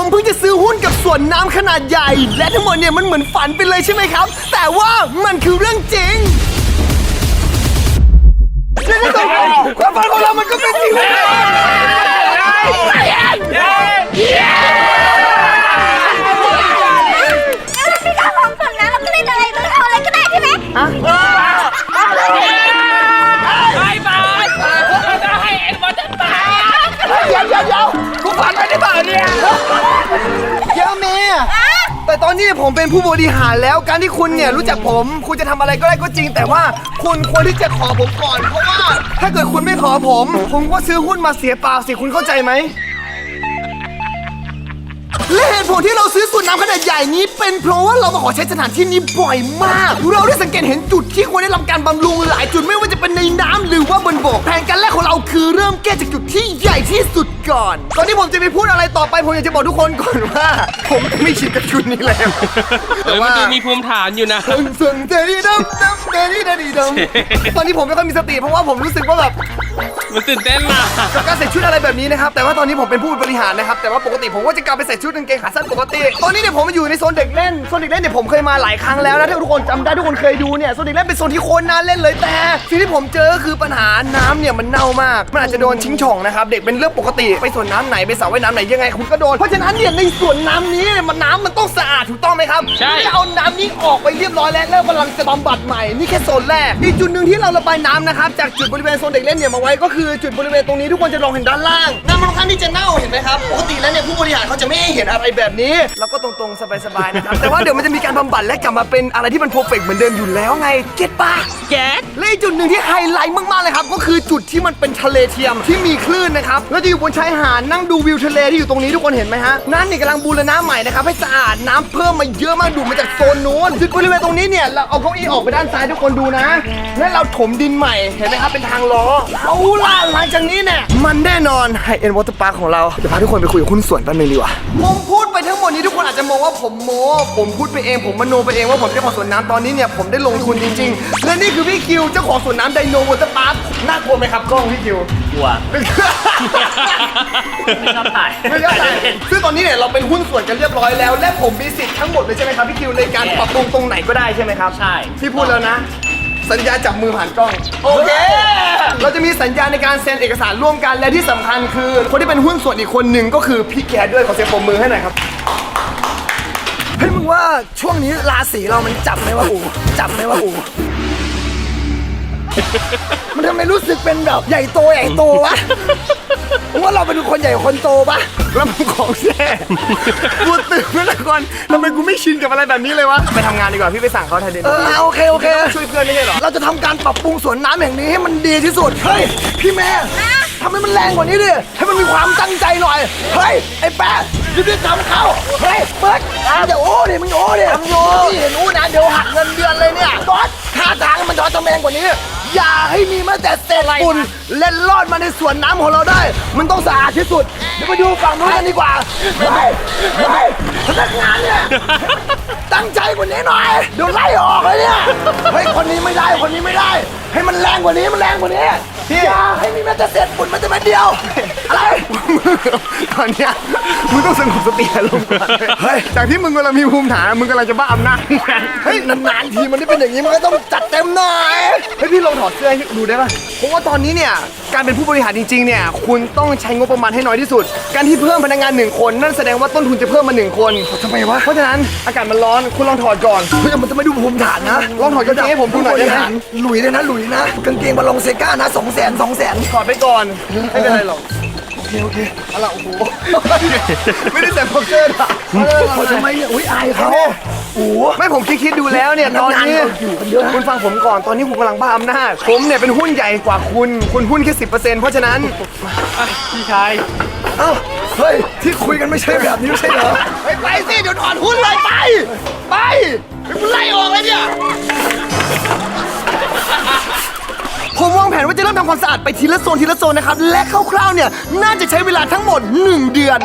ผมเพิ่งจะซื้อหุ้นกับสวนน้ำขนาดใหญ่ และทั้งหมดเนี่ยมันเหมือนฝันไปเลยใช่ไหมครับ แต่ว่ามันคือเรื่องจริงเดี๋ยวๆความฝันของเรามันก็เป็นจริงแล้วพี่ข้าของฝั่งนั้นเราก็เล่นอะไรเราเอาอะไรก็ได้ใช่ไหม เดี๋ยวเดี๋ยวเดี๋ยวกูฝันไปได้เปล่าเนี่ยเดี๋ยวเมย์แต่ตอนนี้ผมเป็นผู้บริหารแล้วการที่คุณเนี่ยรู้จักผม คุณจะทำอะไรก็ได้ก็จริง แต่ว่าคุณควรที่จะขอผมก่อน เพราะว่า ถ้าเกิดคุณไม่ขอผม ผมก็ซื้อหุ้นมาเสียเปล่าสิคุณเข้าใจไหมและเหตุผลที่เราซื้อสวนน้ำขนาดใหญ่นี้ เป็นเพราะว่าเรามาขอใช้สถานที่นี้บ่อยมาก เราได้สังเกตเห็นจุดที่ควรได้รับการบำรุงหลายจุดไม่ว่าจะเป็นในน้ำหรือว่าบนบกแผนการแรกของ ก้จากจุดที่ใหญ่ที่สุดก่อน ก่อนที่ผมจะไปพูดอะไรต่อไปผมอยากจะบอกทุกคนก่อนว่า ผมไม่ชินกับชุดนี้แล้วเออมันดูมีภูมิฐานอยู่นะ ซึ่งซึ่งเดดีดำดำเดดีเดดีดำตอนนี้ผมไม่ค่อยมีสติเพราะว่าผมรู้สึกว่าแบบ มันตื่นเต้นล่ะกับการใส่ชุดอะไรแบบนี้นะครับ แต่ว่าตอนนี้ผมเป็นผู้บริหารนะครับ แต่ว่าปกติผมก็จะกลับไปใส่ชุดกางเกงขาสั้นปกติ ตอนนี้เนี่ยผมมาอยู่ในโซนเด็กเล่น โซนเด็กเล่นเนี่ยผมเคยมาหลายครั้งแล้วนะถ้าทุกคนจำได้ทุกคนเคยดูเนี่ย โซนเด็กเล่นเป็นโซนที่โคนน่าเล่นเลย แต่สิ่งที่ผมเจอก็คือปัญหาน้ำเนี่ยมันเน่ามาก มันอาจจะโดนชิงช่องนะครับ เด็กเป็นเรื่องปกติ ไปสวนน้ำไหนไปสระว่ายน้ำไหนยังไงคุณก็โดน เพราะฉะนั้นเนี่ยในสวนน้ำนี้เนี่ยมันน้ำมันต้องสะอาดถูกต้องไหมครับใช่ แล้วเอาน้ำนี้ออกไปเรียบร้อยแล้วแล้วกำลังจะบำบัดใหม่ นี่แค่โซนแรก อีกจุดหนึ่งที่เราระบายน้ำนะครับจากจุดบริเวณโซนเด็กเล่นเนี่ยมาไว้ก็คือจุดบริเวณตรงนี้ทุกคนจะลองเห็นด้านล่างน้ำมันค่อนข้างที่จะเน่าเห็นไหมครับปกติแล้วเนี่ยผู้บริหารเขาจะไม่ให้เห็นอะไรแบบนี้ แล้วก็ตรงๆสบายๆนะครับแต่ว่าเดี๋ยวมันจะมีการบำบัดและกลับมาเป็นอะไรที่มันเพอร์เฟกเหมือนเดิมอยู่แล้วไงเก็ตปะแก๊สและอีกจุดหนึ่งที่ไฮไลท์มากๆเลยครับก็คือจุดที่มันเป็นทะเลเทียมที่มีคลื่นนะครับแล้วจะอยู่บนชายหาดนั่งดูวิวทะเลที่อยู่ตรงนี้ทุกคนเห็นไหมฮะนั่นนี่กำลังบูรณะใหม่นะครับให้สะอาดน้ำเพิ่มมาเยอะมากดูดมาจากโซนนู้นจุดบริเวณตรงนี้เนี่ยเราเอาเก้าอี้ออกไปด้านซ้ายทุกคนดูนะแล้วเราถมดินใหม่เห็นไหมครับเป็นทางล้อเอาล่ะหลังจากนี้เนี่ยมันแน่นอนไฮเอ็นวอเตอร์พาร์คของเราเดี๋ยวพาทุกคนไปคุยกับคุณส่วนแป๊บนึงดีกว่าผมพูดไปทั้งหมดนี้ทุกคนอาจจะมองว่าผมโม้ผมพูดไปเองผมมโนไปเองว่าผมเจ้าของสวนน้ำตอนนี้เนี่ยผมได้ลงทุนจริงๆและนี่คือพี่คิวเจ้าของสวนน้ำไดโนวอเตอร์พาร์คน่ากลัวไหมครับกล้องพี่คิว กลัว ไม่ไม่ชอบถ่ายไม่ใช่ซึ่งตอนนี้เนี่ยเราเป็นหุ้นส่วนกันเรียบร้อยแล้ว และผมมีสิทธิ์ทั้งหมดเลยใช่ไหมครับพี่คิวในการปรับปรุงตรงไหนก็ได้ใช่ไหมครับ ใช่ พี่พูดแล้วนะ สัญญาจับมือผ่านกล้อง โอเค เราจะมีสัญญาในการเซ็นเอกสารร่วมกัน และที่สำคัญคือ คนที่เป็นหุ้นส่วนอีกคนหนึ่งก็คือพี่แกด้วยขอเสียงปรบมือให้หน่อยครับเฮ้ยมึงว่าช่วงนี้ราศีเรามันจับไหมวะอูจับไหมวะอูมันทำไมรู้สึกเป็นแบบใหญ่โตใหญ่โตวะ ว่าเราเป็นคนใหญ่กว่าคนโตปะแล้วมึงของแท้กูตื่นมาแล้วก่อนทำไมกูไม่ชินกับอะไรแบบนี้เลยวะ ไปทำงานดีกว่าพี่ไปสั่งเขาแทนเดนเออโอเคโอเค ช่วยเพื่อนไม่ใช่หรอ เราจะทำการปรับปรุงสวนน้ำแห่งนี้ให้มันดีที่สุด เฮ้ย พี่แม่ทำให้มันแรงกว่านี้ดิ ให้มันมีความตั้งใจหน่อย เฮ้ย ไอ้แป๊ะรีบๆทำเข้า เฮ้ยเบิร์ดเดี๋ยวโอ้ดิมึงโอ้ดิทำโอ้พี่เห็นโอ้นะเดี๋ยวหักเงินเดือนเลยเนี่ยบอสท่าทางมันทอดตะแมงกว่านี้ อย่าให้มีแม้แต่เศษฝุ่นเล่นลอดมาในสวนน้ำของเราได้ มันต้องสะอาดที่สุด เดี๋ยวไปดูฝั่งนู้นกันดีกว่าเฮ้ยเฮ้ยพนักงานเนี่ยตั้งใจกว่านี้หน่อยเดี๋ยวไล่ออกเลยเนี่ยเฮ้ยคนนี้ไม่ได้คนนี้ไม่ได้ ให้มันแรงกว่านี้มันแรงกว่านี้ อย่าให้มีแม้แต่เศษฝุ่นมันจะมาเดียว อะไร ตอนเนี้ยมึงต้องสงบสติอารมณ์ก่อนเฮ้ยจากที่มึงกำลังมีภูมิฐานมึงกำลังจะบ้าอำนาจเฮ้ยนานๆทีมันได้เป็นอย่างนี้มันก็ต้องจัดเต็มหน่อยเฮ้ยพี่ลองถอดเสื้อให้ดูได้ป่ะเพราะว่าตอนนี้เนี่ยการเป็นผู้บริหารจริงๆเนี่ยคุณต้องใช้งบประมาณให้น้อยที่สุด การที่เพิ่มพนักงานหนึ่งคนนั่นแสดงว่าต้นทุนจะเพิ่มมาหนึ่งคนทำไมวะเพราะฉะนั้นอากาศมันร้อนคุณลองถอดก่อน เฮ้ยมันจะไม่ดูภูมิฐานนะลองถอดกางเกงให้ผมดูหน่อยได้ไหมหลุยเลยนะหลุยนะกางเกงบาลองเซก้านะสองแสนสองแสนถอดไปก่อน ไม่เป็นไรหรอก โอเค โอเคเอาล่ะโอ้โห ไม่ได้ใส่พ็อกเกอร์อะเขาทำไมเนี่ยอุ้ยอายเขาโอ้โหไม่ผมคิดคิดดูแล้วเนี่ยตอนนี้นานๆเราอยู่กันเยอะนะคุณฟังผมก่อนตอนนี้คุณกำลังบ้าอำนาจ ผมเนี่ยเป็นหุ้นใหญ่กว่าคุณ คุณหุ้นแค่สิบเปอร์เซ็นต์เพราะฉะนั้นพี่ชายเอ้าเฮ้ย ที่คุยกันไม่ใช่แบบนี้ไม่ใช่เหรอไปไปสิเดี๋ยวถอนหุ้นเลยไป ไปเดี๋ยวคุณไล่ออกเลยเนี่ย ผมวางแผนว่าจะเริ่มทำความสะอาดไปทีละโซนทีละโซนนะครับ และคร่าวๆเนี่ยน่าจะใช้เวลาทั้งหมด 1 เดือน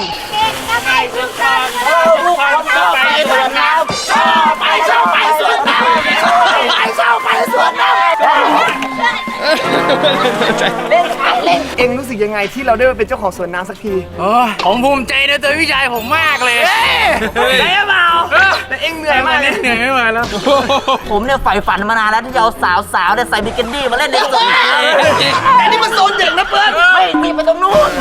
ไงทุกคนไปสวนน้ำชอบไปไปสวนน้ำไปชอบไปสวนน้ำ เล่นเล่นเองรู้สึกยังไงที่เราได้มาเป็นเจ้าของสวนน้ำสักทีผมภูมิใจในตัวพี่ชายผมมากเลยได้หรือเปล่าแต่เองเหนื่อยมากเลยเหนื่อยไม่ไหวแล้วผมเนี่ยใฝ่ฝันมานานแล้วที่จะเอาสาวสาวๆเนี่ยใส่บิกินี่มาเล่นในสวนน้ำแต่นี่มันโซนเด็กนะเปิ้ลไม่มีไปตรงนู้น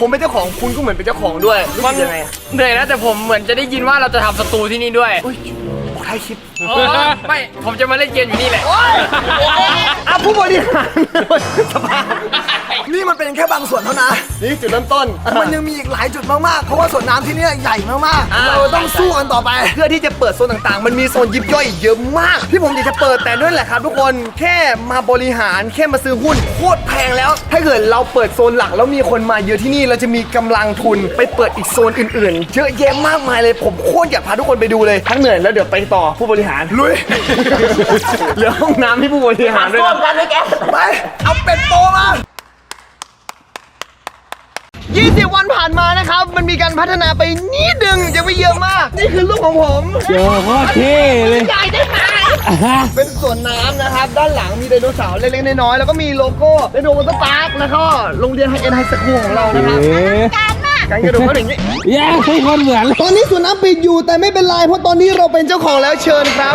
ผมเป็นเจ้าของคุณก็เหมือนเป็นเจ้าของด้วยรู้สึกยังไงอะเหนื่อยแล้วแต่ผมเหมือนจะได้ยินว่าเราจะทำสตูที่นี่ด้วยบอกท้ายคลิปไม่ ผมจะมาเล่นเกมอยู่นี่แหละอะผู้บริหารสภาพ นี่มันเป็นแค่บางส่วนเท่านั้น นี่จุดเริ่มต้น มันยังมีอีกหลายจุดมากๆ เพราะว่าสวนน้ำที่เนี่ยใหญ่มากอ่าๆเราต้องสู้กันต่อไป เพื่อที่จะเปิดโซนต่างๆ มันมีโซนยิบย่อยอีกเยอะมาก ที่ผมอยากจะเปิดแต่นั่นแหละครับทุกคน แค่มาบริหารแค่มาซื้อหุ้นโคตรแพงแล้ว ถ้าเกิดเราเปิดโซนหลักแล้วมีคนมาเยอะที่นี่เราจะมีกำลังทุนไปเปิดอีกโซนอื่นๆ เยอะแยะมากมายเลย ผมโคตรอยากพาทุกคนไปดูเลยทั้งเหนื่อยแล้วเดี๋ยวไปต่อผู้บริหารลุยเหลือห้องน้ำให้ผู้บริหารด้วยร่วนะมกันด้วยแกไปเอาเป็ดโตมา 20 วันผ่านมานะครับ มันมีการพัฒนาไปนิดนึงยังไม่เยอะมาก นี่คือลูกของผมเยอะมากเท่เลยใหญ่ได้ไหมเป็นสวนน้ำนะครับ ด้านหลังมีไดโนเสาร์เล็กๆน้อยๆแล้วก็มีโลโก้ไดโนวอเตอร์พาร์คแล้วก็โรงเรียนไฮเอ็นไฮสคูลของเรานะครับ การมากการกระโดดเขาอย่างนี้แย่ให้คนเหมือนตอนนี้สวนน้ำปิดอยู่แต่ไม่เป็นไรเพราะตอนนี้เราเป็นเจ้าของแล้วเชิญครับ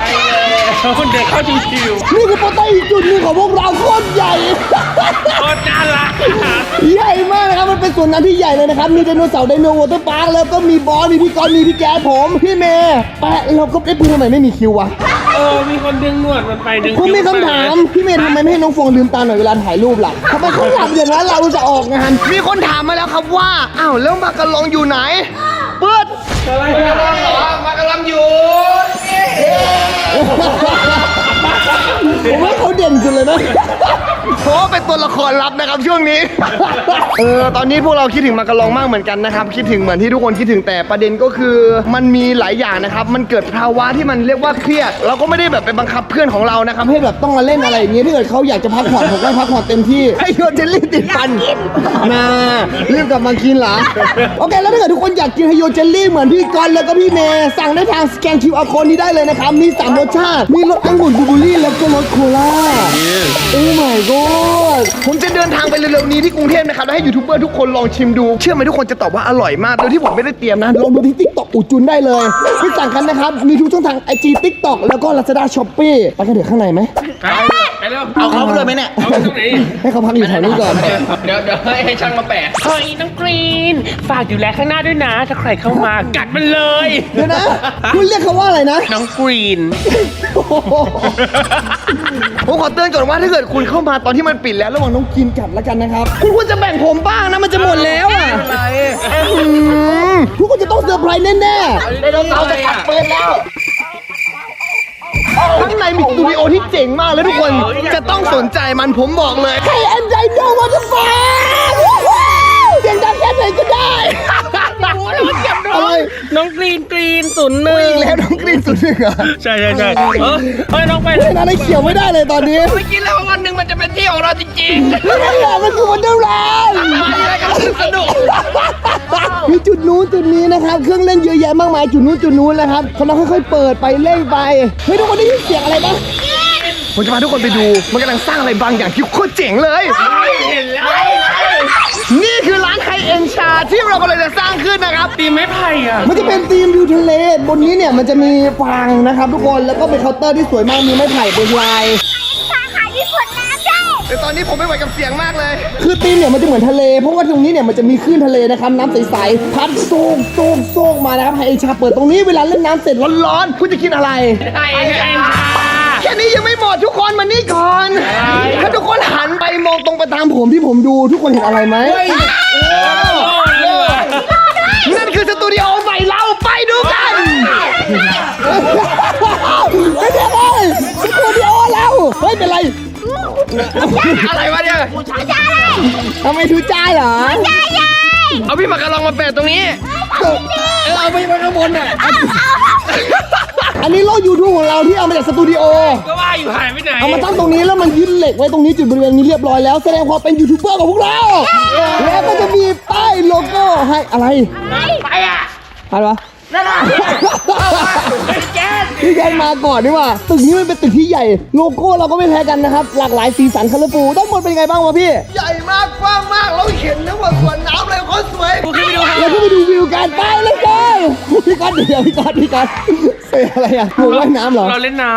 คนเด็กเข้าชิวนี่คือโปรตีนอีกจุดหนึ่งของพวกเราโคตรใหญ่ ๆโคตรน่ารักใหญ่มากนะครับ มันเป็นสวนน้ำที่ใหญ่เลยนะครับ มีไดโนเสาร์ไดโนวอเตอร์พาร์คแล้วก็มีบอสมีพี่กรณ์มีพี่แก๊สผม พี่เมย์แปะเราก็ได้ปืนทำไมไม่มีคิววะ เออ มีคนดึงหนวดมันไปดึงผมมีคำถาม พี่เมย์ทำไมไม่ให้น้องฟองลืมตาหน่อยเวลาถ่ายรูปล่ะทำไมเขาหลับอย่างนั้นเราจะออกงาน มีคนถามมาแล้วครับว่า อ้าวแล้วมากระลองอยู่ไหน เปิดมากระลองอยู่ผมว่าเขาเด่นสุดเลยนะเพราะว่าเป็นตัวละครลับนะครับช่วงนี้ เออตอนนี้พวกเราคิดถึงมากระลองมากเหมือนกันนะครับ คิดถึงเหมือนที่ทุกคนคิดถึงแต่ประเด็นก็คือมันมีหลายอย่างนะครับ มันเกิดภาวะที่มันเรียกว่าเครียด เราก็ไม่ได้แบบไปบังคับเพื่อนของเรานะครับให้แบบต้องมาเล่นอะไรอย่างเงี้ยถ้าเกิดเขาอยากจะพักผ่อนผมก็ให้พักผ่อนเต็มที่ให้โยนเจลลี่ติดฟันน่ารีบกลับมากินเหรอโอเคแล้วถ้าเกิดทุกคนอยากกินไฮโยเจลลี่เหมือนพี่กรณ์แล้วก็พี่เมย์สั่งได้ทางสแกน QR code นี้ได้เลยนะครับมี3รสชาติมีรสองุ่นบลูเบอร์รี่แล้วก็รสโคลาโอ้ my god ผมจะเดินทางไปเร็วๆนี้ที่กรุงเทพนะครับ แล้วให้ยูทูบเบอร์ทุกคนลองชิมดู เชื่อไหมทุกคนจะตอบว่าอร่อยมาก โดยที่ผมไม่ได้เตรียมนะ ลองดูที่ TikTok อูจุนได้เลยไปสั่งกันนะครับ มีทุกช่องทาง IG TikTok แล้วก็ Lazada Shopee ไปกันเดี๋ยวข้างในไหม ไปเร็วเอาเขาไปด้วยไหมเนี่ยเอาไปตรงไหนให้เขาพักอยู่แถวนี้ก่อน เดี๋ยวเดี๋ยวให้ให้ช่างมาแปะเฮ้ยน้องกรีน ฝากดูแลข้างหน้าด้วยนะ ถ้าใครเข้ามากัดมันเลยเดี๋ยวนะคุณเรียกเขาว่าอะไรนะ น้องกรีน ผมขอเตือนก่อนว่าถ้าเกิดคุณเข้ามาตอนที่มันปิดแล้วระหว่างน้องกินกัดแล้วกันนะครับ คุณควรจะแบ่งผมบ้างนะมันจะหมดแล้วอะอืมทุกคนจะต้องเซอร์ไพรส์แน่ๆไดโนเสาร์จะขัดปืนแล้วข้างในมีสตูดิโอที่เจ๋งมากเลยทุกคนจะต้องสนใจมันผมบอกเลยใครแอนไดโนวอเตอร์ฟาเสียงดังแค่ไหนก็ได้ อะไรน้องกรีนกรีนศูนย์หนึ่งอีกแล้วน้องกรีนสุดหนึ่งเหรอใช่ใช่ใช่เออเฮ้ยน้องไปเล่นอะไรเขียวไม่ได้เลยตอนนี้ไม่กินแล้ววันหนึ่งมันจะเป็นที่ของเราจริงนั่นแหละมันคือวันเดอร์แลนด์ๆสนุกมีจุดนู้นจุดนี้นะครับ เครื่องเล่นเยอะแยะมากมายจุดนู้นจุดนู้นนะครับกำลังค่อยๆเปิดไปเล่นไปเฮ้ยทุกคนได้ยินเสียงอะไรปะผมจะพาทุกคนไปดู มันกำลังสร้างอะไรบางอย่างที่โคตรเจ๋งเลยเห็นแล้ว นี่คือร้านไฮเอ็นชาที่เรากำลังจะสร้างขึ้นนะครับตีไม้ไผ่อะมันจะเป็นธีมวิวทะเลบนนี้เนี่ยมันจะมีฟางนะครับทุกคนแล้วก็เป็นเคาน์เตอร์ที่สวยมากมีไม้ไผ่บนลายสาขาที่สวนน้ำได้แต่ตอนนี้ผมไม่ไหวกับเสียงมากเลย คือธีมเนี่ยมันจะเหมือนทะเลเพราะว่าตรงนี้เนี่ยมันจะมีคลื่นทะเลนะครับน้ำใสๆพัดโซกโซกโซกมานะครับไฮเอ็นชาเปิดตรงนี้เวลาเล่นน้ำเสร็จร้อนๆคุณจะกินอะไร ไอ้ไอ้ชาแค่นี้ยังไม่หมดทุกคนมานี่ก่อน ถ้าทุกคนหันไปมองตรงไปตามผมที่ผมดูทุกคนเห็นอะไรไหมนั่นคือสตูดิโอใหม่เราไปดูกันไม่ใช่เลยสตูดิโอเราเฮ้ยเป็นไร อะไรวะเนี่ยทำไมทูจ้าเหรอเอาพี่หมากกระลองมาแปะตรงนี้ เออเอาไปไว้ข้างบนน่ะ อันนี้โลกยูทูบของเราที่เอามาจากสตูดิโอ ก็ว่าอยู่หายไปไหนเอามาตั้งตรงนี้แล้วมันยึดเหล็กไว้ตรงนี้จุดบริเวณนี้เรียบร้อยแล้ว แสดงความเป็นยูทูบเบอร์ของพวกเรา แล้วก็จะมีป้ายโลโก้ให้อะไร ไปอะ อะไรวะ นั่นน่ะพี่แกนมาก่อนดีกว่าตึกนี้มันเป็นตึกที่ใหญ่ โลโก้เราก็ไม่แพ้กันนะครับ หลากหลายสีสันคัลเลอร์ฟูด้านบนเป็นยังไงบ้างวะพี่ ใหญ่มากกว้างมากเราเห็นนะว่าสวนน้ำอะไรเขาสวยเราก็ไปดูวิวกันไปเลยกันพี่ก๊อตเดี๋ยวพี่ก๊อตพี่ก๊อตเซ่อะไรอะหมูว่ายน้ำเหรอ เราเล่นน้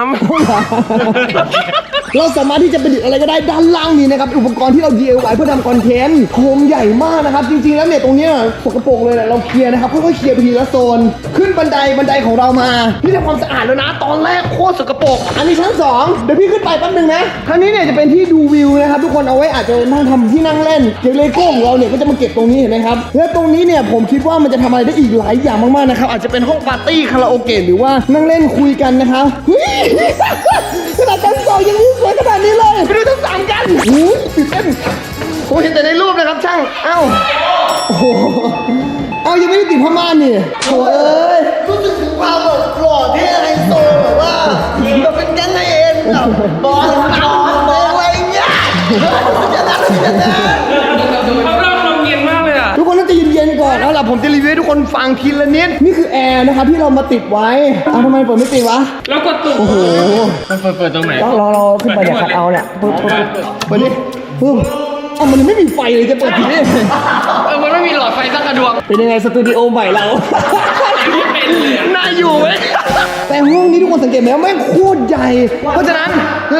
เราสามารถที่จะประดิษฐ์อะไรก็ได้ด้านล่างนี้นะครับ อุปกรณ์ที่เรา DIY เพื่อทำคอนเทนต์โครงใหญ่มากนะครับ จริงๆแล้วเนี่ยตรงเนี้ยสกปรกเลยแหละเราเคลียร์นะครับค่อยๆเคลียร์ไปทีละโซนขึ้นบันไดบันไดของเรามาพี่ทำความสะอาดแล้วนะ ตอนแรกโคตรสกปรกอันนี้ชั้นสองเดี๋ยวพี่ขึ้นไปแป๊บนึงนะครั้งนี้เนี่ยจะเป็นที่ดูวิวนะครับทุกคนเอาไว้อาจจะนั่งทำที่นั่งเล่นเดี๋ยวเลโก้ของเราเนี่ยก็จะมาเก็บตรงนี้เห็นไหมครับและตรงนี้เนี่ยผมคิดว่ามันจะทำอะไรได้อีกหลายอย่างมากๆนะครับอาจจะเป็นห้องปาร์ตี้คาราโอเกะหรือว่านั่งเล่นคุยกันนะครับเฮ้ยขนาดชั้นสองยังสวยขนาดนี้เลยไปดูชั้นสามกันโอ้ยตื่นเต้นผมเห็นแต่ในรูปนะครับช่างเอ้าโอ้โห เอ้ายังไม่ได้ติดผ้าม่านนี่โถ่เอ้ยรู้สึกถึงความแบบหล่อเท่ไฮโซแบบว่าแบบเป็นแก๊งไฮเอ็นแบบบอลเอาบอลอะไรเงี้ยจะนั่งจะนั่งำรอบๆลมเย็นมากเลยอะทุกคนต้องใจเย็นๆก่อนเอาล่ะผมจะรีวิวให้ทุกคนฟังทีละนิด นี่คือแอร์นะครับที่เรามาติดไว้เอาทำไมเปิดไม่ติดวะ แล้วกดตุ่มโอ้โหมันเปิดเปิดตรงไหนรอรอรอขึ้นไปเดี๋ยวคัดเอาเนี่ยปึ๊บปึ๊บเปิดดิปึ๊บ เอ้ามันยังไม่มีไฟเลยจะเปิดทีนี้เออมันไม่มีหลอดไฟสักกระดวงเป็นยังไงสตูดิโอใหม่เรา ไม่เป็นเลยอะน่าอยู่ไหมแต่ห้องนี้ทุกคนสังเกตไหมว่าแม่งโคตรใหญ่ เพราะฉะนั้น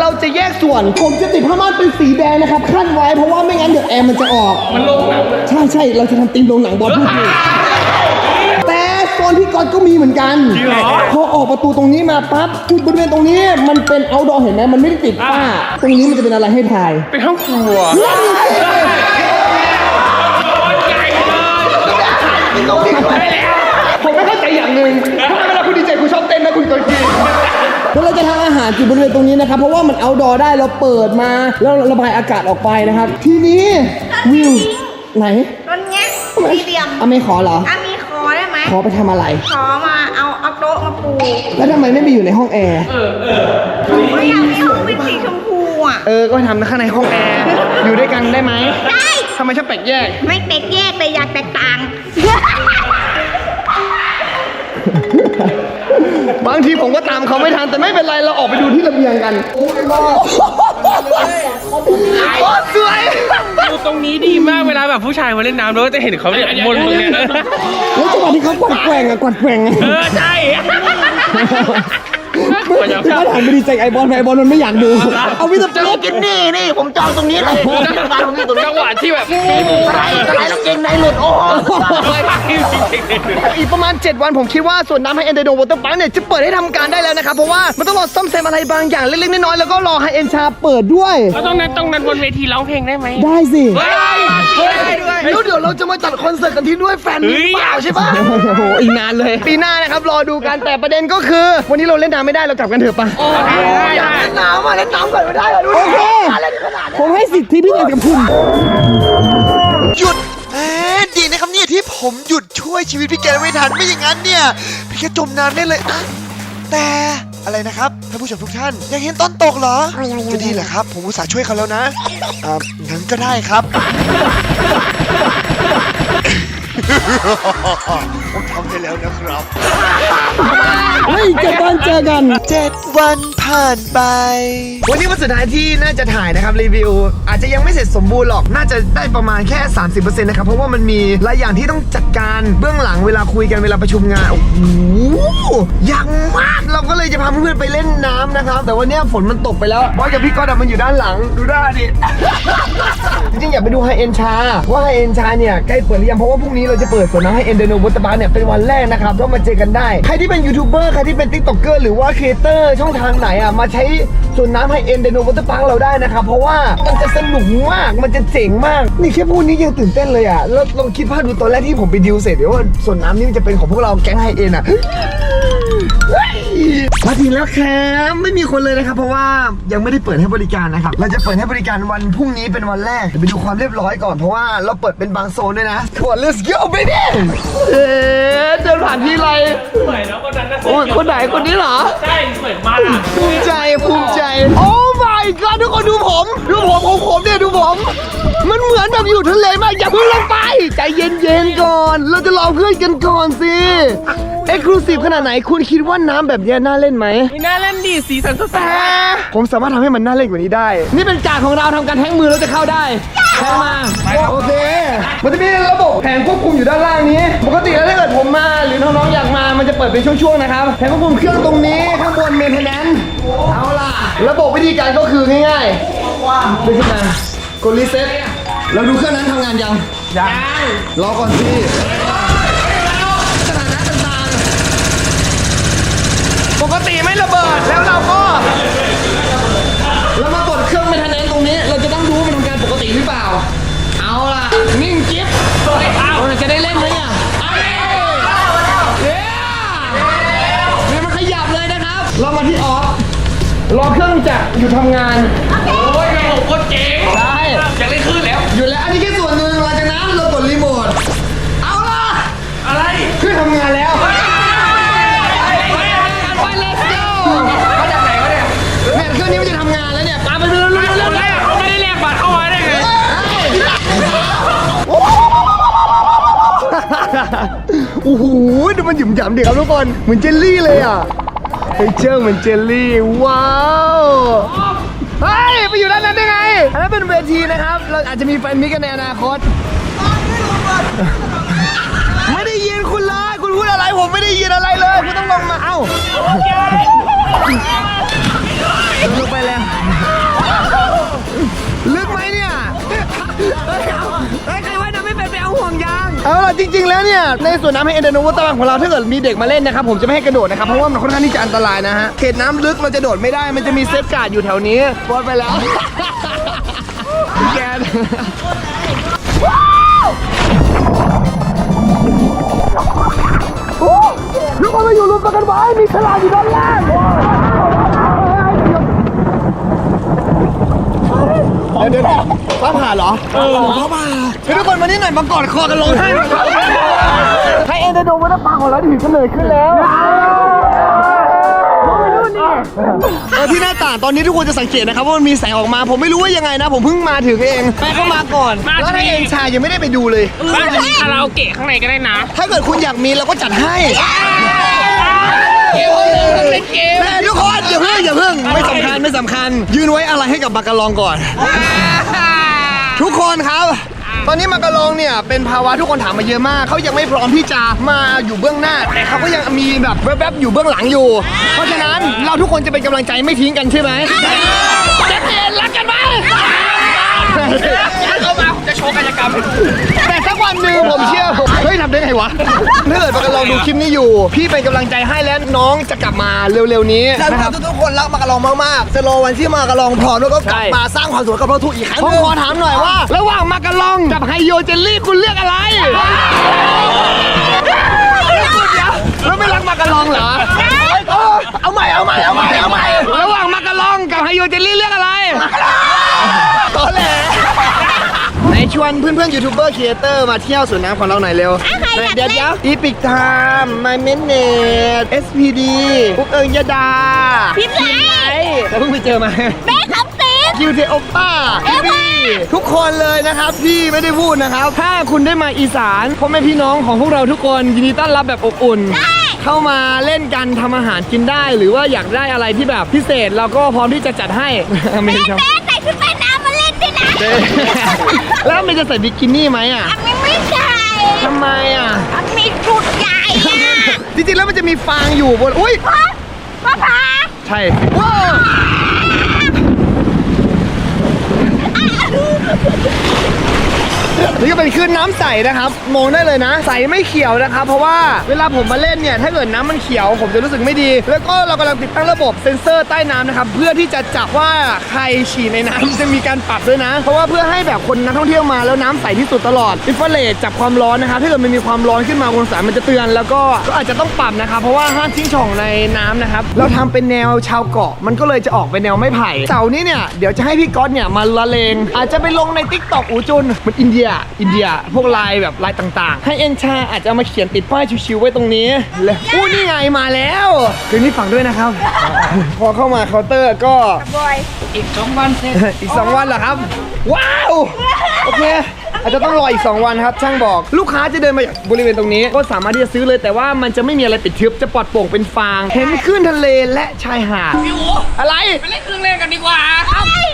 เราจะแยกส่วน ผมจะติดผ้าม่านเป็นสีแดงนะครับขั้นไว้เพราะว่าไม่งั้นเดี๋ยวแอร์มันจะออก มันลงหนังใช่ใช่เราจะทำตีมโรงหนังบอลพูดถูกแต่โซนพี่ก๊อตก็มีเหมือนกันพอออกประตูตรงนี้มาปั๊บจุดบริเวณตรงนี้มันเป็น outdoor เห็นไหมมันไม่ได้ติดฝ้า ตรงนี้มันจะเป็นอะไรให้ทายเป็นห้องครัวผมไม่เข้าใจอย่างหนึ่งทำไมเวลาคุณดีเจคุณชอบเต้นนะคุณกดกีแล้วเราจะทำอาหารจุดบริเวณตรงนี้นะครับ เพราะว่ามัน outdoor ได้เราเปิดมา แล้วระบายอากาศออกไปนะครับ ทีนี้วิวไหนตอนเนี้ยสี่เหลี่ยมอเมขอเหรอ อะมีคอได้ไหม ขอไปทำอะไร ขอมาเอาเอาโต๊ะมาปูแล้วทำไมไม่ไปอยู่ในห้องแอร์ ไม่อยากมีห้องเป็นสีชมพูอะ เออ ก็ทำข้างในห้องแอร์ อยู่ด้วยกันได้ไหมได้ ทำไมชอบแปลกแยก ไม่แตกแยกแต่อยากแตกต่าง บางทีผมก็ตามเขาไม่ทันแต่ไม่เป็นไรเราออกไปดูที่ระเบียงกันโอ้ยโค ตรสวยดูตรงนี้ดีมากเวลาแบบผู้ชายมาเล่นน้ำแล้วก็จะเห็นเขาเนี่ยบนตรงเนี้ยแล้วจังหวะที่เขากวัดแกว่งอะกวัดแกว่งอะเออใช่ พี่ก็หันไปดีใจไอบอลไปไอบอลมันไม่อยากดู เอาวิสจะเปกินนี่นี่ผมจองตรงนี้เลยบ้านผมนี่ตรงนี้จังหวะที่แบบอะไรอะไรแล้วเก่งในหลุดโอ้โหอีกประมาณ 7 วันผมคิดว่าส่วนน้ำให้เอ็นเดโดวอเตอร์พาร์คเนี่ยจะเปิดให้ทำการได้แล้วนะครับเพราะว่ามันต้องรอซ่อมแซมอะไรบางอย่างเล็กๆน้อยๆแล้วก็รอให้เอ็นชาเปิดด้วยแล้วตรงนั้นตรงนั้นบนเวทีร้องเพลงได้ไหมได้สิเฮ้ยเฮ้ยด้วยแล้วเดี๋ยวเราจะมาจัดคอนเสิร์ตกันที่ด้วยแฟนมีเปล่าใช่ปะโอ้โหอีกนานเลย ปีหน้านะครับรอดูกันแต่ประเด็นก็คือ วันนี้เราเล่นน้ำไม่ได้เรากลับกันเถอะปะอยากเล่นน้น้ำมาเล่นน้ำก่อนไม่ได้เหรอโอเคผมให้สิทธิพิเศษกับคุณ หยุดแหมดีนะครับเนี่ยที่ผมหยุดช่วยชีวิตพี่แกไม่ทันไม่อย่างนั้นเนี่ย พี่แกจมน้ำได้เลยอะแต่อะไรนะครับท่านผู้ชมทุกท่านอยากเห็นต้นตกเหรอจะดีเหรอครับ ผมอุตส่าห์ช่วยเขาแล้วนะอ่างั้นก็ได้ครับ ผมทำให้แล้วนะครับเฮ้ยเจ็ดวันเจอกัน เจ็ดวันผ่านไป วันนี้วันสุดท้ายที่น่าจะถ่ายนะครับรีวิว อาจจะยังไม่เสร็จสมบูรณ์หรอกน่าจะได้ประมาณแค่ 30%นะครับเพราะว่ามันมีหลายอย่างที่ต้องจัดการเบื้องหลังเวลาคุยกันเวลาประชุมงานโอ้โหยังมากเราก็เลยจะพาเพื่อนๆไปเล่นน้ำนะครับ แต่วันนี้ฝนมันตกไปแล้วบอยกับพี่ก๊อตอะมันอยู่ด้านหลังดูด้านดิจริงๆอยากไปดูไฮเอ็นชาว่าไฮเอ็นชาเนี่ยใกล้เปิดหรือยังเพราะว่าพรุ่งนี้เราจะเปิดสวนน้ำให้เอ็นเดโนวัตบาร์เนี่ยเป็นวันแรกนะครับก็มาเจอกันได้ ใครที่เป็นยูทูบเบอร์ใครที่เป็นติ๊กต็อกเกอร์หรือว่าครีเอเตอร์ช่องทางไหนอะมาใช้สวนน้ำให้เอ็นเดโนวัตบาร์เราได้นะครับ เพราะว่ามันจะสนุกมากมันจะเจ๋งมาก นี่แค่พูดนี้ยังตื่นเต้นเลยอะแล้วลองคิดภาพดูตอนแรกที่ผมไปดิวเสร็จเดี๋ยวว่าสวนน้ำนี้มันจะเป็นของพวกเราแก๊งไฮเอ็นอะ มาถึงแล้วครับไม่มีคนเลยนะครับเพราะว่ายังไม่ได้เปิดให้บริการนะครับเราจะเปิดให้บริการวันพรุ่งนี้เป็นวันแรกเดี๋ยวไปดูความเรียบร้อยก่อนเพราะว่าเราเปิดเป็นบางโซนด้วยนะขว let's go baby เอ๊ะเดินผ่านที่ไรสวยนะคนนั้นนะโอ้ยคนไหนคนนี้เหรอ ใช่สวยมากภูมิใจภูมิใจโอ้ my my god ทุกคนดูผม ดูผมของผมเนี่ยดูผม มันเหมือนแบบอยู่ทะเลมากอย่าเพิ่งลงไป ใจเย็นๆก่อน เราจะรอเพื่อนกันก่อนสิเอ็กซ์คลูซีฟขนาดไหนคุณคิดว่าน้ำแบบเนี้ยน่าเล่นไหมไม่น่าเล่นดีสีสันสดใสผมสามารถทำให้มันน่าเล่นกว่านี้ได้ นี่เป็นการของเราทำการแทงมือแล้วจะเข้าได้แทงมา โอเค มันจะมีระบบแผงควบคุมอยู่ด้านล่างนี้ ปกติแล้วถ้าเกิดผมมา มามันจะเปิดเป็นช่วงๆนะครับแผงควบคุมเครื่องตรงนี้ข้างบนเมนเทนแนนเอาล่ะ ระบบวิธีการก็คือง่ายๆดึงขึ้นมากดรีเซ็ตเราดูเครื่องนั้นทำงานยัง ยังรอก่อนสิสถานะต่างๆ ปกติไม่ระเบิดแล้วเราก็ เครื่องจักรอยู่ทำงาน โอ้ยระบบโคตรเจ๋งใช่อยากเล่นคลื่นแล้วอยู่แล้ว อันนี้แค่ส่วนหนึ่งหลังจากนั้นเรากดรีโมท เอาล่ะอะไรเครื่องทำงานแล้ว ไป let's go มาจากไหนวะเนี่ยเนี่ยเครื่องนี้มันจะทำงานแล้วเนี่ยปาไปเร็วๆคเร็วนแรกเขาไม่ได้แลกบัตรเข้ามาได้ไงโอ้โหดูมันหยุ่มหยำเด็กครับทุกคน เหมือนเจลลี่เลยอะ เฮ้ยเจอเหมือนเจลลี่ ว้าว เฮ้ย ไปอยู่ด้านนั้นได้ไง อันนั้นเป็นเวทีนะครับ เราอาจจะมีแฟนมิตกันในอนาคต ไม่ได้ยินคุณเลย คุณพูดอะไรผมไม่ได้ยินอะไรเลย คุณต้องลงมา เอ้าลงไปแล้ว เอาล่ะจริง ๆ แล้วเนี่ยในส่วนน้ำให้เอ็นเดโนวตารางของเราถ้าเกิดมีเด็กมาเล่นนะครับผมจะไม่ให้กระโดดนะครับเพราะว่ามันค่อนข้างที่จะอันตรายนะฮะเขตน้ำลึกเราจะโดดไม่ได้มันจะมีเซฟการ์ดอยู่แถวนี้โพสต์ไปแล้วแกนทุกคนมาอยู่รวมตัวกันไว้มีฉลามอยู่ด้านล่างเดี๋ยวเดี๋ยวฟ้าผ่าเหรอเออฟ้าผ่าเฮ้ย ทุกคนมานี่หน่อยมากอดคอกันร้องไห้หน่อยให้เอ็นเดโดวัตปังของเราได้ถึงเฉลยขึ้นแล้วเออที่หน้าต่างตอนนี้ทุกคนจะสังเกตนะครับว่ามันมีแสงออกมา ผมไม่รู้ว่ายังไงนะ ผมเพิ่งมาถึงเองแม่เข้ามาก่อนมาแล้วให้ทีเอ็นชายยังไม่ได้ไปดูเลย บ้านจะมีคาราโอเกะข้างในก็ได้นะ ถ้าเกิดคุณอยากมีเราก็จัดให้เกมเล่นเกมแม่ทุกคนอย่าเพิ่งอย่าเพิ่งไม่สำคัญไม่สำคัญ ยืนไว้อะไรให้กับบากาลองก่อน ทุกคนครับ ตอนนี้มากาลองเนี่ยเป็นภาวะทุกคนถามมาเยอะมากเขายังไม่พร้อมที่จะมาอยู่เบื้องหน้าแต่เขาก็ยังมีแบบแวบๆอยู่เบื้องหลังอยู่ เพราะฉะนั้นเราทุกคนจะเป็นกำลังใจไม่ทิ้งกันใช่ไหมจะเปลี่ยนรักกันไหม ว์กายกรรมให้ดูแต่สักวันหนึ่งผมเชื่อผมเฮ้ยทำได้ไงวะถ้าเกิดมากาลองดูคลิปนี้อยู่ พี่เป็นกำลังใจให้และน้องจะกลับมาเร็วๆนี้นะนะคครัรับบทุกๆคนรักมากระลองมากๆจะรอวันที่มากระลองพร้อมแล้วก็กลับใช่ มาสร้างความสวยกับเราทุกอีกครั้งผมหนึ่งขอถามหน่อยว่า ระหว่างมากาลองกับไฮโยเจลลี่คุณเลือกอะไรแล้วไม่รักมากาลองเหรอเอาใหม่เอาใหม่เอาใหม่เอาใหม่ระหว่างมากาลองกับไฮโยเจลลี่เลือกอะไรตอแหลไหน ชวนเพื่อนๆยูทูบเบอร์ครีเอเตอร์มาเที่ยวสวนน้ำของเราหน่อยเร็วใครอยากเดี๋ยวเล่นเดี๋ยวอีพิกไทม์ไมเมนเนต SPD ปุ๊กเอิงยดาพิมพ์ไหนแต่เพิ่งไปเจอมาแม่คำสิงคิวเทโอป้าเอฟวีทุกคนเลยนะครับพี่ไม่ได้พูดนะครับ ถ้าคุณได้มาอีสานพ่อแม่พี่น้องของพวกเราทุกคนยินดีต้อนรับแบบอบอุ่นเข้ามาเล่นกันทำอาหารกินได้ หรือว่าอยากได้อะไรที่แบบพิเศษเราก็พร้อมที่จะจัดให้ไม่ใช่ครับ แล้วมันจะใส่บิกินี่ไหมอะอันนี้ไม่ใช่ทำไมอะมันมีชุดใหญ่อะจริงๆแล้วมันจะมีฟางอยู่บนอุ้ยพ่อพ่อพาใช่ว้าว นี่ก็เป็นคลื่นน้ำใสนะครับมองได้เลยนะ ใสไม่เขียวนะครับ เพราะว่าเวลาผมมาเล่นเนี่ยถ้าเกิดน้ำมันเขียวผมจะรู้สึกไม่ดี แล้วก็เรากำลังติดตั้งระบบเซ็นเซอร์ใต้น้ำนะครับเพื่อที่จะจับว่าใครฉี่ในน้ำจะมีการปรับด้วยนะ เพราะว่าเพื่อให้แบบคนนักท่องเที่ยวมาแล้วน้ำใสที่สุดตลอดอินฟราเรดจับความร้อนนะครับถ้าเกิดมันมีความร้อนขึ้นมาบนสามันจะเตือน แล้วก็อาจจะต้องปรับนะครับเพราะว่าห้ามทิ้งช่องในน้ำนะครับเราทำเป็นแนวชาวเกาะ มันก็เลยจะออกเป็นแนวไม้ไผ่เสานี้เนี่ยเดี๋ยวจะให้พี่ก๊อตเนี่ยมาละเลงอาจจะไปลงในทิกตอกอูจุนมือนอินเดียยอินเดีย พวกลายแบบลายต่างๆ ให้เอ็นชาอาจจะเอามาเขียนติดป้ายชิวๆไว้ตรงนี้เลยอู้นี่ไงมาแล้วคืนนี้ฝังด้วยนะครับ พอเข้ามาเคาน์เตอร์ก็ บอยอีก 2 วันเหรอครับ ว้าว โอเค อาจจะต้องรออีก 2 วันครับช่างบอก ลูกค้าจะเดินมาจากบริเวณตรงนี้ ก็สามารถที่จะซื้อเลยแต่ว่ามันจะไม่มีอะไรปิดทึบจะปลอดโปร่งเป็นฟาง เห็นคลื่นทะเลและชายหาดอะไร ไปเล่นเครื่องเล่นกันดีกว่า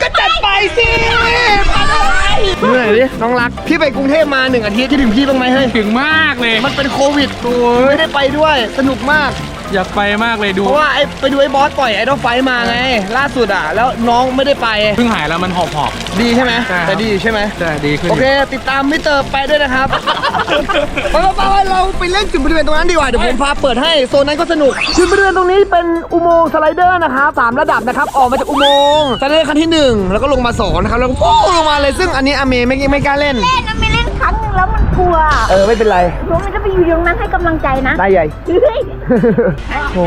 ก็จัดไปสิไปเลยเหนื่อยดิน้องรัก พี่ไปกรุงเทพมาหนึ่งอาทิตย์คิดถึงพี่บ้างไหมเฮ้ย ถึงมากเลย มันเป็นโควิดตัวไม่ได้ไปด้วย สนุกมาก อยากไปมากเลยดูเพราะว่าไอ้ไปดูไอ้บอสปล่อยไอ้ดอลไฟท์มาไง ล่าสุดอะ แล้วน้องไม่ได้ไป เพิ่งหายแล้วมันหอบหอบ ดีใช่ไหมใช่ครับ แต่ดีอยู่ใช่ไหมแต่ดีขึ้นโอเค ติดตามมิสเตอร์ไปด้วยนะครับ ไปไปไปเราไปเล่นจุดบริเวณตรงนั้นดีกว่า เดี๋ยวผมพาเปิดให้โซนนั้นก็สนุก จุดบริเวณตรงนี้เป็นอุโมงค์สไลเดอร์นะครับสามระดับนะครับ ออกมาจากอุโมงค์สไลเดอร์ขั้นที่หนึ่งแล้วก็ลงมาสองนะครับ แล้วก็ฟูลงมาเลย ซึ่งอันนี้อเมย์ไม่ไม่กล้าเล่น เล่นนะไม่เล่นครั้งหนึงแล้วมัน กลัวเออไม่เป็นไรหนูไม่ได้ไปอยู่ตรงนั้นให้กำลังใจนะได้ใหญ่เฮ้ยโอ้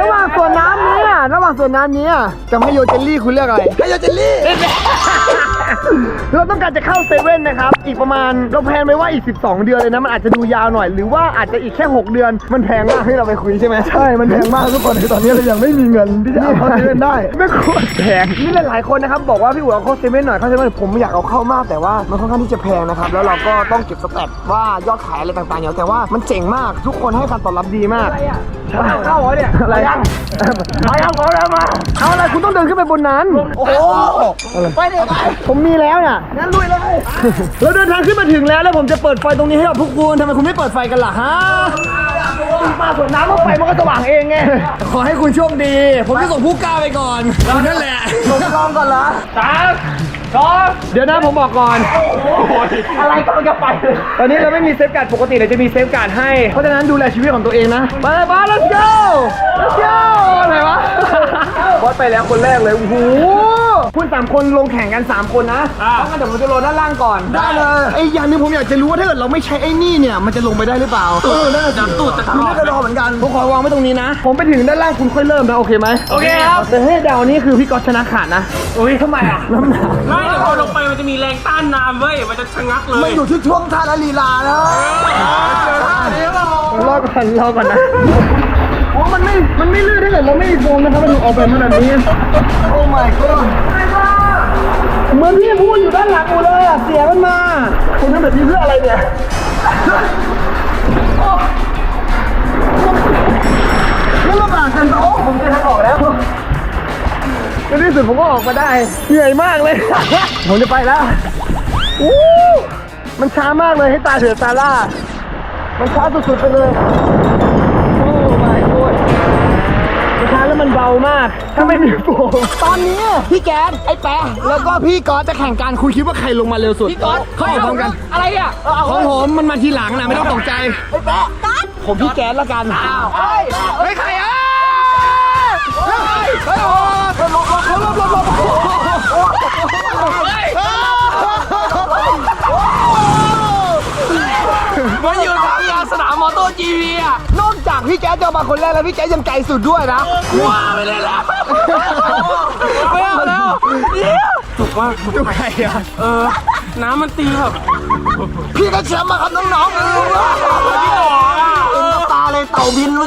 ระหว่างส่วนน้ำนี้อะระหว่างส่วนน้ำนี้อะกับไฮโยเจลลี่คุณเลือกอะไรไฮโยเจลลี่ เราต้องการจะเข้าเซเว่นนะครับ อีกประมาณเราแพลนไว้ว่าอีก 12 เดือนเลยนะ มันอาจจะดูยาวหน่อย หรือว่าอาจจะอีกแค่ 6 เดือน มันแพงมากให้เราไปคุยใช่ไหมใช่ มันแพงมากทุกคนคือตอนนี้เรายังไม่มีเงินที่จะเอาเข้าเซเว่นได้ ไม่ควรแพง นี่หลายๆคนนะครับบอกว่าพี่หัวเอาเข้าเซเว่นหน่อยเข้าเซเว่นผมอยากเอาเข้ามากแต่ว่ามันค่อนข้างที่จะแพงนะครับ แล้วเราก็ต้องเก็บสแตทว่ายอดขายอะไรต่างๆอยู่แต่ว่ามันเจ๋งมากทุกคนให้การตอบรับดีมากอะไรอะเข้าเหรอเนี่ยอะไรยังอะไรยังขอแล้วมาเอาอะไรคุณต้องเดินขึ้นไปบนนั้น โอ้โหไปเดี๋ยวไปผมมีแล้วน่ะงั้นลุยเลย เราเดินทางขึ้นมาถึงแล้วแล้วผมจะเปิดไฟตรงนี้ให้กับทุกคนทำไมคุณไม่เปิดไฟกันล่ะฮะมาสวนน้ำแล้วไฟมันก็สว่างเองไง ขอให้คุณโชคดี ผมจะส่งผู้กล้าไปก่อนคุณนั่นแหละลงลองก่อนเหรอสาม สองเดี๋ยวนะผมบอกก่อน อะไรกำลังจะไปตอนนี้เราไม่มีเซฟการ์ดปกติเราจะมีเซฟการ์ดให้ เพราะฉะนั้นดูแลชีวิตของตัวเองนะไปไป let's go let's go อะไรวะบอสไปแล้วคนแรกเลยโอ้โหคุณสามคนลงแข่งกันสามคนนะเพราะงั้นเดี๋ยวผมจะลงด้านล่างก่อน ได้เลยไอ้อย่างหนึงผมอยากจะรู้ว่าถ้าเกิดเราไม่ใช้ไอ้นี่เนี่ยมันจะลงไปได้หรือเปล่า เออนั่นน่ะสิตูดจะทะเลาะกันเหมือนกันผมขอวางไว้ตรงนี้นะ ผมไปถึงด้านล่างคุณค่อยเริ่มนะโอเคไหมโอเคครับแต่ให้เดานี่คือพี่ก๊อตชนะขาดนะโอ้ยทำไมอะน้ำหนักไม่เดี๋ยวพอลงไปมันจะมีแรงต้านน้ำเว้ย มันจะชะงักเลย มันอยู่ที่ช่วงท่าและลีลาแล้วรอก่อนรอก่อนนะโอ้มันไม่ มันไม่ลื่นถ้าเกิดเราไม่มีโฟมนะครับ มันถึงออกแบบมาแบบนี้ โอ้ my god เหมือนพี่พูดอยู่ด้านหลังกูเลยอะ เสียมันมาคุณทำแบบนี้เพื่ออะไรเนี่ยแล้วลำบากกันโอ้ผมจะทางออกแล้ว ในที่สุดผมก็ออกมาได้ เหนื่อยมากเลย ผมจะไปแล้วอู้มันช้ามากเลยให้ตาเถือะซาร่า มันช้าสุดๆไปเลยโอ้ my god มันช้าแล้วมันเบามาก ถ้าไม่มีโฟมตอนนี้พี่แก๊สไอ้แปะแล้วก็พี่ก๊อตจะแข่งกันคุณคิดว่าใครลงมาเร็วสุดพี่ก๊อตเขาออกพร้อมกันอะไรอะของผมมันมาทีหลังนะไม่ต้องตกใจไอ้แปะผมพี่แก๊สแล้วกันอ้าวไม่ใครอะเฮ้ยเฮ้ยากพี่แจ๊สจะมาคนแรกแล้วพี่แจ๊สยังไกลสุดด้วยนะว้าไม่เล่นแล้วไม่เอาแล้วถูกว่าถูกใครอะเออ น้ำมันตีแบบพี่ก็แชมป์มาครับน้องๆน้ำตาเลยเต่าบินเมื่อ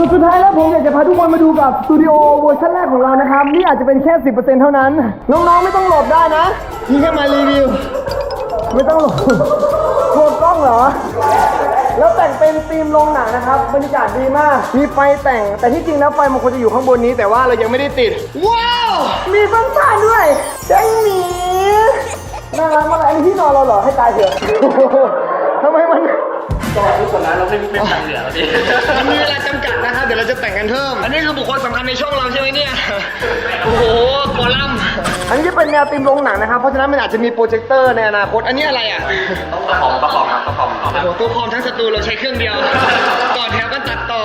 จุดสุดท้ายแล้วผมอยากจะพาทุกคนมาดูกับสตูดิโอเวอร์ชันแรกของเรานะครับ นี่อาจจะเป็นแค่ 10%เท่านั้น น้องๆไม่ต้องหลบได้นะนี่แค่มารีวิว ไม่ต้องหลบโคตรกล้องเหรอ แล้วแต่งเป็นธีมโรงหนังนะครับบรรยากาศดีมาก มีไฟแต่ง แต่ที่จริงแล้วไฟมันควรจะอยู่ข้างบนนี้ แต่ว่าเรายังไม่ได้ติด ว้าว มีต้นไม้ด้วยเจังหมีน่ารักมากเลยอันนี้ที่นอนเราเหรอให้ตายเถอะทำไมมัน มันมีเวลาจำกัดนะครับเดี๋ยวเราจะแต่งกันเพิ่ม อันนี้คือบุคคลสำคัญในช่องเราใช่ไหมเนี่ย โอ้โหกอลัมน์อันนี้จะเป็นแนวธีมโรงหนังนะครับ เพราะฉะนั้นมันอาจจะมีโปรเจคเตอร์ในอนาคต อันนี้อะไรอะตัวคอมตัวคอมครับตัวคอมโอ้โหตัวคอมทั้งสตูเราใช้เครื่องเดียว ต่อแถวกันตัดต่อ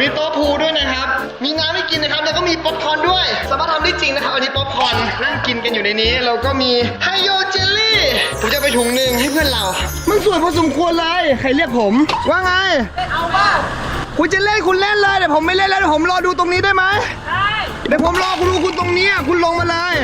มีโต๊ะพูลด้วยนะครับ มีน้ำให้กินนะครับ แล้วก็มีป๊อปคอร์นด้วย สามารถทำได้จริงนะครับ อันนี้ป๊อปคอร์นนั่งกินกันอยู่ในนี้เราก็มีไฮโยเจลลี่ผมจะไปถุงหนึ่งให้เพื่อนเรา มันสวยพอสมควรเลย ใครเรียกผม ว่าไง เอาบ้าคุณจะเล่นคุณเล่นเลยเดี๋ยวผมไม่เล่นแล้วเดี๋ยวผมรอดูตรงนี้ได้ไหมได้เดี๋ยวผมรอคุณดูคุณตรงนี้อะคุณลงมาเลย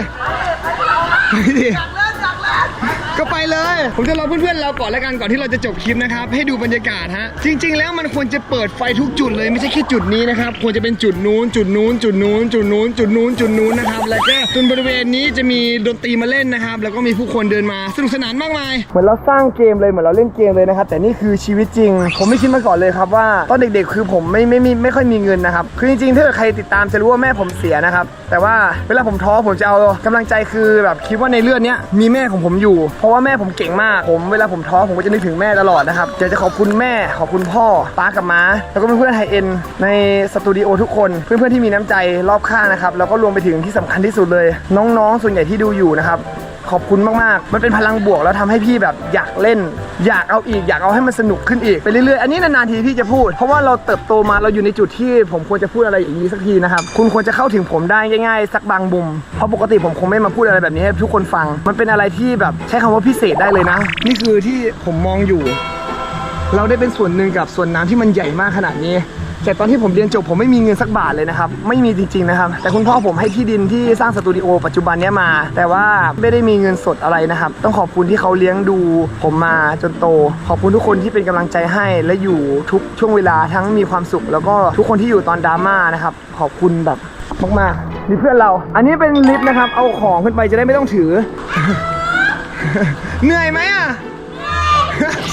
ไปดิก็ก็ไปเลย ผมจะรอเพื่อนๆเราก่อนแล้วกันก่อนที่เราจะจบคลิปนะครับ ให้ดูบรรยากาศฮะ จริง ๆ แล้วมันควรจะเปิดไฟทุกจุดเลยไม่ใช่แค่จุดนี้นะครับ ควรจะเป็นจุดนู้น จุดนู้น จุดนู้น จุดนู้น จุดนู้น จุดนู้นนะครับ แล้วก็จนบริเวณนี้จะมีดนตรีมาเล่นนะครับ แล้วก็มีผู้คนเดินมาสนุกสนานมากมาย เหมือนเราสร้างเกมเลยเหมือนเราเล่นเกมเลยนะครับ แต่นี่คือชีวิตจริง ผมไม่คิดมาก่อนเลยครับว่าตอนเด็กๆ คือผมไม่ไม่ไม่ไม่ค่อยมีเงินนะครับ คือจริงๆถ้าใครติดตามจะรู้ว่าแม่ผมเสียนะครับ แต่ว่าเวลาผมท้อผมจะเอากำลังใจคือแบบคิดว่าในเรื่องเนี้ยมีแม่ของผมอยู่เพราะว่าแม่ผมเก่งมาก ผมเวลาผมท้อผมก็จะนึกถึงแม่ตลอดนะครับอยากจะขอบคุณแม่ขอบคุณพ่อป้ากับม้า แล้วก็เพื่อนๆไฮเอ็นในสตูดิโอทุกคน เพื่อนๆที่มีน้ำใจรอบข้างนะครับแล้วก็รวมไปถึงที่สำคัญที่สุดเลย น้องๆ ส่วนใหญ่ที่ดูอยู่นะครับ ขอบคุณมากๆ มันเป็นพลังบวกแล้วทำให้พี่แบบอยากเล่น อยากเอาอีกอยากเอาให้มันสนุกขึ้นอีกไปเรื่อยๆ อันนี้นานๆทีพี่จะพูด เพราะว่าเราเติบโตมาเราอยู่ในจุดที่ผมควรจะพูดอะไรอย่างนี้สักทีนะครับคุณควรจะเข้าถึงผมได้ง่ายๆ สักบางมุม เพราะปกติผมคงไม่มาพูดอะไรแบบนี้ให้ทุกคนฟัง มันเป็นอะไรที่แบบใช้คำว่าพิเศษได้เลยนะ นี่คือที่ผมมองอยู่ เราได้เป็นส่วนหนึ่งกับส่วนน้ำที่มันใหญ่มากขนาดนี้ แต่ตอนที่ผมเรียนจบผมไม่มีเงินสักบาทเลยนะครับ ไม่มีจริงๆนะครับ แต่คุณพ่อผมให้ที่ดินที่สร้างสตูดิโอปัจจุบันนี้มา แต่ว่าไม่ได้มีเงินสดอะไรนะครับ ต้องขอบคุณที่เขาเลี้ยงดู ผมมาจนโต ขอบคุณทุกคนที่เป็นกำลังใจให้ และอยู่ทุกช่วงเวลาทั้งมีความสุข แล้วก็ทุกคนที่อยู่ตอนดราม่านะครับ ขอบคุณแบบมากๆมีเพื่อนเรา อันนี้เป็นลิฟต์นะครับ เอาของขึ้นไปจะได้ไม่ต้องถือ เหนื่อยไหมอะ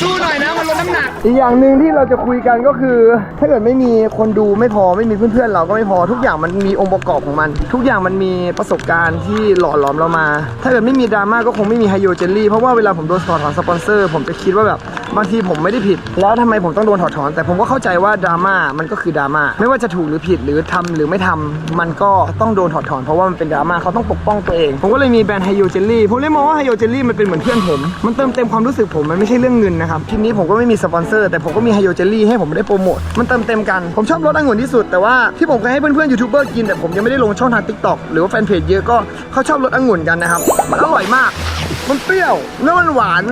สู้หน่อยนะมันลดน้ำหนัก อีกอย่างหนึ่งที่เราจะคุยกันก็คือ ถ้าเกิดไม่มีคนดูไม่พอไม่มีเพื่อนๆเราก็ไม่พอทุกอย่างมันมีองค์ประกอบของมัน ทุกอย่างมันมีประสบการณ์ที่หล่อหลอมเรามา ถ้าเกิดไม่มีดราม่าก็คงไม่มีไฮโยเจลลี่เพราะว่าเวลาผมโดนถอดถอนสปอนเซอร์ ผมจะคิดว่าแบบบางทีผมไม่ได้ผิด แล้วทำไมผมต้องโดนถอดถอน แต่ผมก็เข้าใจว่าดราม่ามันก็คือดราม่าไม่ว่าจะถูกหรือผิดหรือทำหรือไม่ทำมันก็ต้องโดนถอดถอนเพราะว่ามันเป็นดราม่าเขาต้องปกป้องตัวเอง ผมก็เลยมีแบรนด์ไฮโยเจลลี่ผมเลยมองว่าไฮโยเจลลี่มันเป็นเหมือนเพื่อนผมมันเติมเต็มความรู้สึกผมมันไม่ใช่เรื่องเงินนะครับทีนี้ผมก็ไม่มีสปอนเซอร์แต่ผมก็มีไฮโยเจลลี่ให้ผมได้โปรโมทมันเติมเต็มกันผมชอบรสองุ่นที่สุดแต่ว่าที่ผมเคยให้เพื่อนๆยูทูบเบอร์กินแต่ผมยังไม่ได้ลงช่องทางทิกตอกหรือว่าแฟนเพจเยอะก็เขาชอบรสองุ่นกันนะครับมันอร่อยมาก มันเปรี้ยวแล้วมันหวาน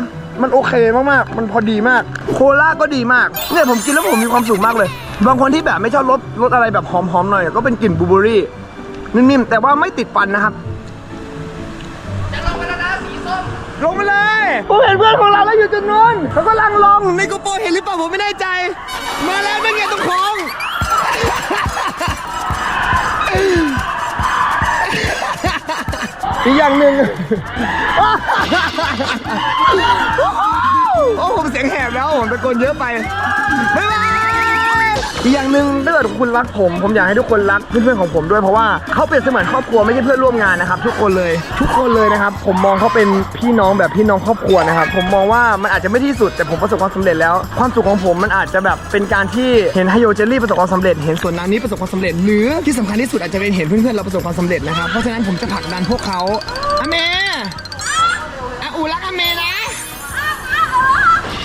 มันโอเคมากๆ มันพอดีมาก โคลาก็ดีมาก เนี่ยผมกินแล้วผมมีความสุขมากเลย บางคนที่แบบไม่ชอบรสรสอะไรแบบหอมๆหน่อย ก็เป็นกลิ่นบลูเบอรี่ นิ่มๆ แต่ว่าไม่ติดฟันนะครับ ลงไปเลยผมเห็นเพื่อนของเราแล้วอยู่จุดนู้นเขากำลังลงในโกโปรเห็นหรือเปล่าผมไม่แน่ใจ มาแล้วเป็นไงตรงคลองอีกอย่างหนึ่งโอ้ผมเสียงแหบแล้วผมตะโกนเยอะไปบ๊ายบาย อีกอย่างหนึ่งถ้าเกิดคุณรักผม ผมอยากให้ทุกคนรักเพื่อนๆของผมด้วยเพราะว่าเขาเปรียบเสมือนครอบครัวไม่ใช่เพื่อนร่วมงานนะครับ ทุกคนเลยทุกคนเลยนะครับ ผมมองเขาเป็นพี่น้องแบบพี่น้องครอบครัวนะครับ ผมมองว่ามันอาจจะไม่ที่สุดแต่ผมประสบความสำเร็จแล้ว ความสุขของผมมันอาจจะแบบเป็นการที่เห็นไฮโยเจลลี่ประสบความสำเร็จเห็นส่วนน้ำนี้ประสบความสำเร็จ หรือที่สำคัญที่สุดอาจจะเป็นเห็นเพื่อนๆเราประสบความสำเร็จนะครับเพราะฉะนั้นผมจะผลักดันพวกเขาอเมอาอูรักอเมนะ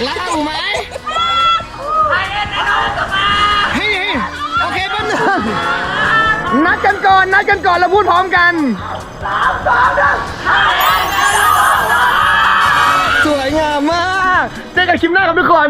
รักอูไหม นัดกันก่อน นัดกันก่อนเราพูดพร้อมกันสวยงามมาก เจอกันคลิปหน้าครับทุกคน